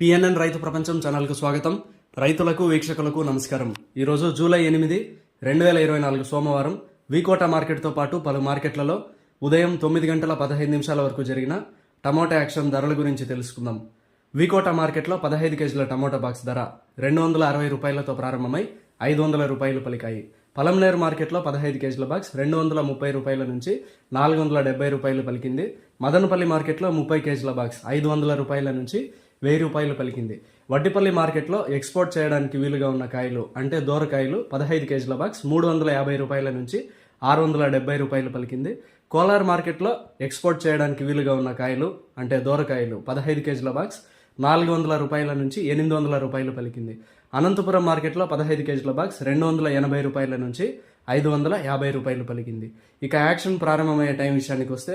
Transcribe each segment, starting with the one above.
PNN రైతు ప్రపంచం ఛానల్కు స్వాగతం. రైతులకు వీక్షకులకు నమస్కారం. ఈరోజు జూలై ఎనిమిది రెండు వేల ఇరవై నాలుగు సోమవారం వీకోట మార్కెట్తో పాటు పలు మార్కెట్లలో ఉదయం తొమ్మిది గంటల పదహైదు నిమిషాల వరకు జరిగిన టమోటా యాక్షన్ ధరల గురించి తెలుసుకుందాం. వీకోట మార్కెట్లో పదహైదు కేజీల టమోటా బాక్స్ ధర రెండు వందల అరవై రూపాయలతో ప్రారంభమై ఐదు వందల రూపాయలు పలికాయి. పలంనేరు మార్కెట్లో పదహైదు కేజీల బాక్స్ రెండు వందల ముప్పై రూపాయల నుంచి నాలుగు వందల డెబ్బై రూపాయలు పలికింది. మదనపల్లి మార్కెట్లో ముప్పై కేజీల బాక్స్ ఐదు వందల రూపాయల నుంచి వెయ్యి రూపాయలు పలికింది. వడ్డిపల్లి మార్కెట్లో ఎక్స్పోర్ట్ చేయడానికి వీలుగా ఉన్న కాయలు అంటే దూరకాయలు పదహైదు కేజీల బాక్స్ మూడు వందల యాభై రూపాయల నుంచి ఆరు వందల డెబ్బై రూపాయలు పలికింది. కోలార్ మార్కెట్లో ఎక్స్పోర్ట్ చేయడానికి వీలుగా ఉన్న కాయలు అంటే దూరకాయలు పదహైదు కేజీల బాక్స్ నాలుగు వందల రూపాయల నుంచి ఎనిమిది వందల రూపాయలు పలికింది. అనంతపురం మార్కెట్లో పదహైదు కేజీల బాక్స్ రెండు వందల ఎనభై రూపాయల నుంచి ఐదు వందల యాభై రూపాయలు పలికింది. ఇక యాక్షన్ ప్రారంభమయ్యే టైం విషయానికి వస్తే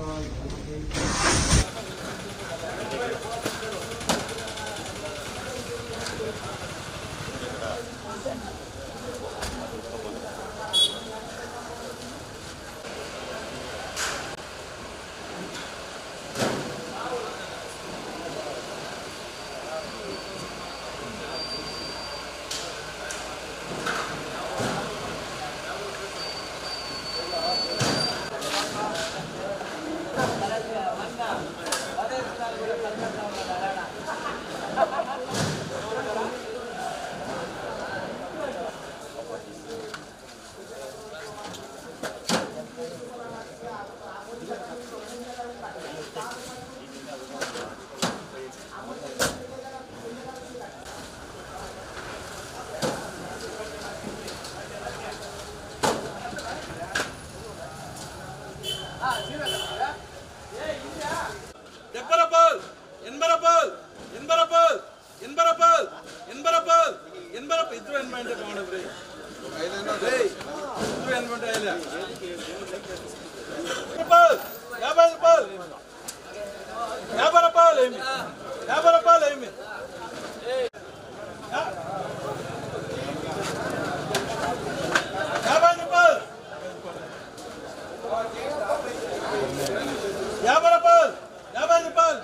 Thank you. యాభై రూపాయలు యాభై రూపాయలు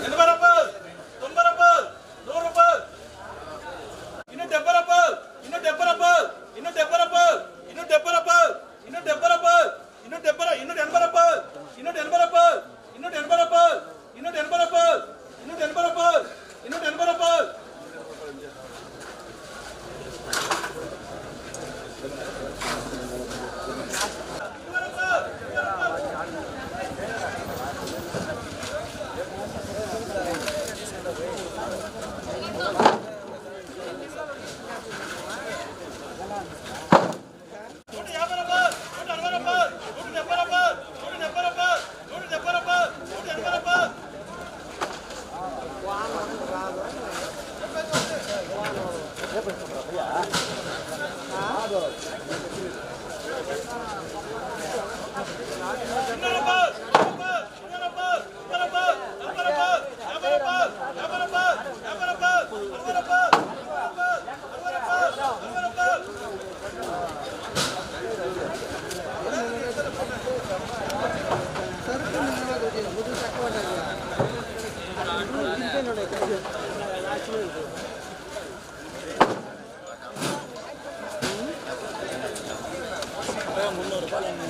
ఎనభై రూపాయలు 了 বলেন